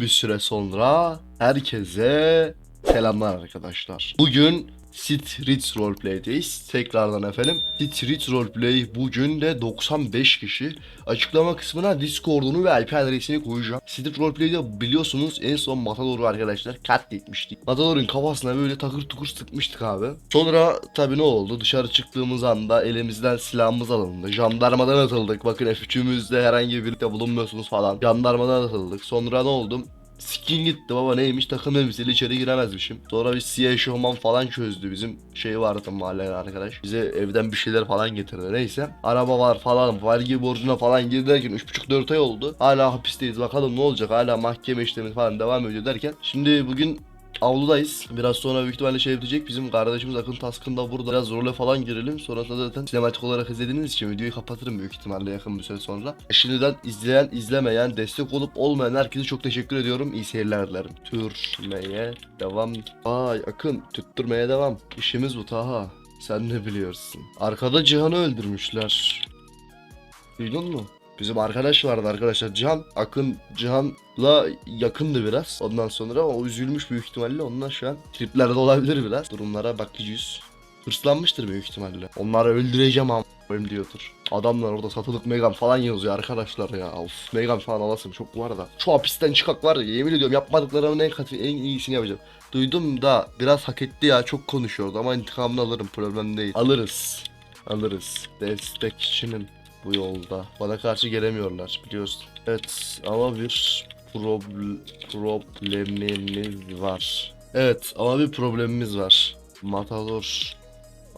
Bir süre sonra herkese selamlar arkadaşlar. Bugün Street Roleplay'deyiz. Tekrardan efendim. Street Roleplay bugün de 95 kişi. Açıklama kısmına Discord'unu ve IP adresini koyacağım. Street Roleplay'de biliyorsunuz en son Matador'u arkadaşlar katletmiştik. Matador'un kafasına böyle takır tukur sıkmıştık abi. Sonra tabi ne oldu? Dışarı çıktığımız anda elimizden silahımız alındı. Jandarmadan atıldık. Bakın F3'ümüzde herhangi bir de bulunmuyorsunuz falan. Jandarmadan atıldık. Sonra ne oldu? Skin gitti baba neymiş takım elbiseyle içeri giremezmişim. Sonra bir siyah eşofman falan çözdü bizim şey vardı mahalleden arkadaş. Bize evden bir şeyler falan getirdi neyse. Araba var falan vergi borcuna falan girdi derken 3,5-4 ay oldu. Hala hapisteyiz bakalım ne olacak hala mahkeme işlemi falan devam ediyor derken. Şimdi bugün avludayız. Biraz sonra büyük ihtimalle şey bitecek. Bizim kardeşimiz Akın Taskın da burada. Biraz role falan girelim. Sonrasında zaten sinematik olarak izlediğiniz için videoyu kapatırım büyük ihtimalle yakın bir süre sonra. Şimdiden izleyen, izlemeyen, destek olup olmayan herkese çok teşekkür ediyorum. İyi seyirler dilerim. Türmeye devam. Ay Akın tutturmaya devam. İşimiz bu Taha. Sen ne biliyorsun? Arkada Cihan'ı öldürmüşler. Duydun mu? Bizim arkadaş vardı arkadaşlar. Cihan, Akın Cihan'la yakındı biraz. Ondan sonra o üzülmüş büyük ihtimalle. Ondan şu an triplerde olabilir biraz. Durumlara bakacağız. Hırslanmıştır büyük ihtimalle. Onları öldüreceğim am diyordur. Adamlar orada satılık Megan falan yazıyor arkadaşlar ya. Of Megan falan alasım çok var da. Şu hapisten çıkak var ya yemin ediyorum yapmadıklarımın en katı en iyisini yapacağım. Duydum da biraz hak etti ya çok konuşuyordu ama intikamını alırım problem değil. Alırız. Alırız. Destekçinin bu yolda. Bana karşı gelemiyorlar biliyorsun. Evet ama bir proble- problemimiz var. Evet ama bir problemimiz var. Matador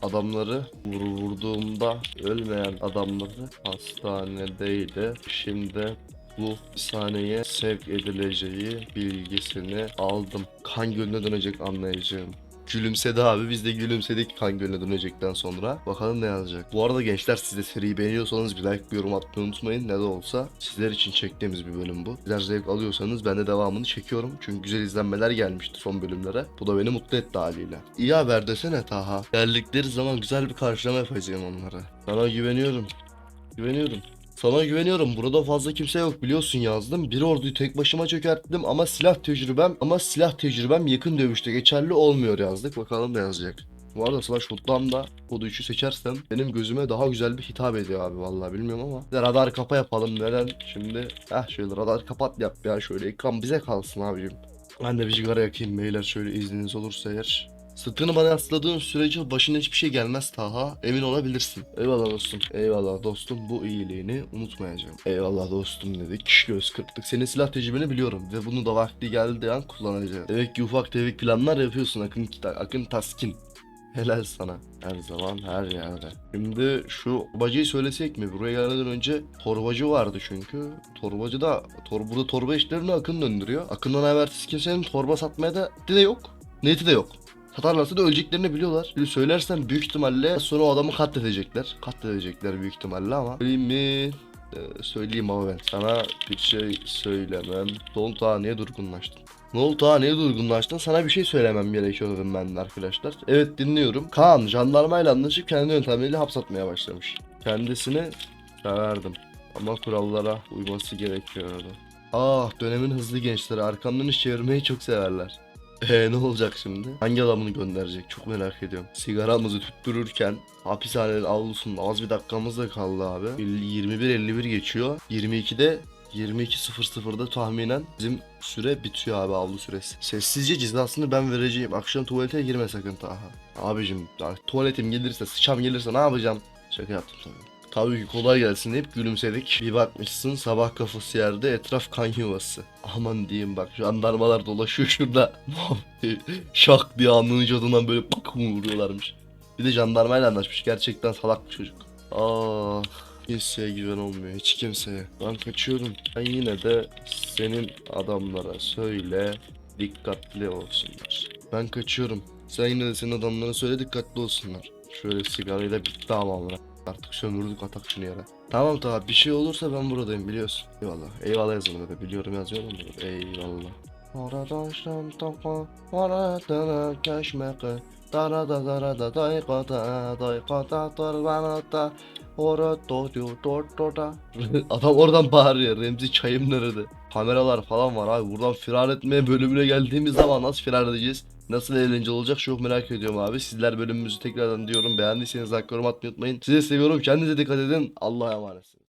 adamları vur vurduğumda ölmeyen adamları hastanedeydi. Şimdi bu hastaneye sevk edileceği bilgisini aldım. Kan gölüne dönecek anlayacağım. Gülümsedi abi biz de gülümsedik kan gölüne dönecekten sonra. Bakalım ne yazacak. Bu arada gençler siz de seriyi beğeniyorsanız bir like bir yorum atmayı unutmayın. Ne de olsa sizler için çektiğimiz bir bölüm bu. Sizler zevk alıyorsanız ben de devamını çekiyorum. Çünkü güzel izlenmeler gelmişti son bölümlere. Bu da beni mutlu etti haliyle. İyi haber desene Taha. Geldikleri zaman güzel bir karşılama yapacağım onlara. Sana güveniyorum. Güveniyorum. Sana güveniyorum. Burada fazla kimse yok biliyorsun yazdım. Bir orduyu tek başıma çökerttim ama silah tecrübem ama silah tecrübem yakın dövüşte geçerli olmuyor yazdık. Bakalım ne yazacak. Bu arada Slash Hood'dan da kodu 3'ü seçersem benim gözüme daha güzel bir hitap ediyor abi vallahi bilmiyorum ama. Bir radar kapa yapalım neden şimdi. Heh şöyle radar kapat yap ya şöyle ekran bize kalsın abicim. Ben de bir sigara yakayım beyler şöyle izniniz olursa eğer. Sırtını bana yasladığın sürece başına hiçbir şey gelmez Taha. Emin olabilirsin. Eyvallah dostum. Eyvallah dostum. Bu iyiliğini unutmayacağım. Eyvallah dostum dedik. Göz kırptık. Senin silah tecrübeni biliyorum. Ve bunu da vakti geldiği an kullanacağım. Demek ki ufak tefek planlar yapıyorsun Akın, Akın Taskin. Helal sana. Her zaman her yerde. Şimdi şu torbacıyı söylesek mi? Buraya gelmeden önce torbacı vardı çünkü. Torbacı da tor burada torba işlerini Akın döndürüyor. Akın'dan habersiz kimsenin torba satmaya da de yok. Niyeti de yok. Satarlarsa da öleceklerini biliyorlar. Şimdi söylersen büyük ihtimalle sonra o adamı katledecekler. Katledecekler büyük ihtimalle ama. Söyleyeyim mi? Ee, söyleyeyim ama ben. Sana bir şey söylemem. Son ta niye durgunlaştın? Ne oldu ha niye durgunlaştın? Sana bir şey söylemem gerekiyor dedim ben arkadaşlar. Evet dinliyorum. Kaan jandarmayla anlaşıp kendi yöntemiyle hapsatmaya başlamış. Kendisini severdim. Ama kurallara uyması gerekiyordu. Ah dönemin hızlı gençleri arkamdan iş çevirmeyi çok severler. Eee ne olacak şimdi? Hangi adamını gönderecek? Çok merak ediyorum. Sigaramızı tüttürürken hapishanenin avlusunda az bir dakikamız da kaldı abi. 21.51 geçiyor. 22'de 22.00'da tahminen bizim süre bitiyor abi avlu süresi. Sessizce cezasını ben vereceğim. Akşam tuvalete girme sakın Taha. Abicim tuvaletim gelirse sıçam gelirse ne yapacağım? Şaka yaptım tabii. Tabii ki kolay gelsin deyip gülümsedik. Bir bakmışsın sabah kafası yerde etraf kan yuvası. Aman diyeyim bak jandarmalar dolaşıyor şurada. Şak diye alnının cadından böyle mı vuruyorlarmış. Bir de jandarmayla anlaşmış gerçekten salak bir çocuk. Ah kimseye güven olmuyor hiç kimseye. Ben kaçıyorum. Ben yine de senin adamlara söyle dikkatli olsunlar. Ben kaçıyorum. Sen yine de senin adamlara söyle dikkatli olsunlar. Şöyle sigarayla bitti ama. Artık sömürdük atak şunu yere. Tamam tamam bir şey olursa ben buradayım biliyorsun. Eyvallah. Eyvallah yazalım da biliyorum yazıyorum da. Eyvallah. Oradan şam taka, oradan keşmeke. Dara da dara da daykata, daykata tarvanata. Ora do do do do da. Adam oradan bağırıyor. Remzi çayım nerede? Kameralar falan var abi. Buradan firar etmeye bölümüne geldiğimiz zaman nasıl firar edeceğiz? Nasıl eğlenceli olacak çok merak ediyorum abi. Sizler bölümümüzü tekrardan diyorum. Beğendiyseniz like yorum atmayı unutmayın. Sizi seviyorum. Kendinize dikkat edin. Allah'a emanet.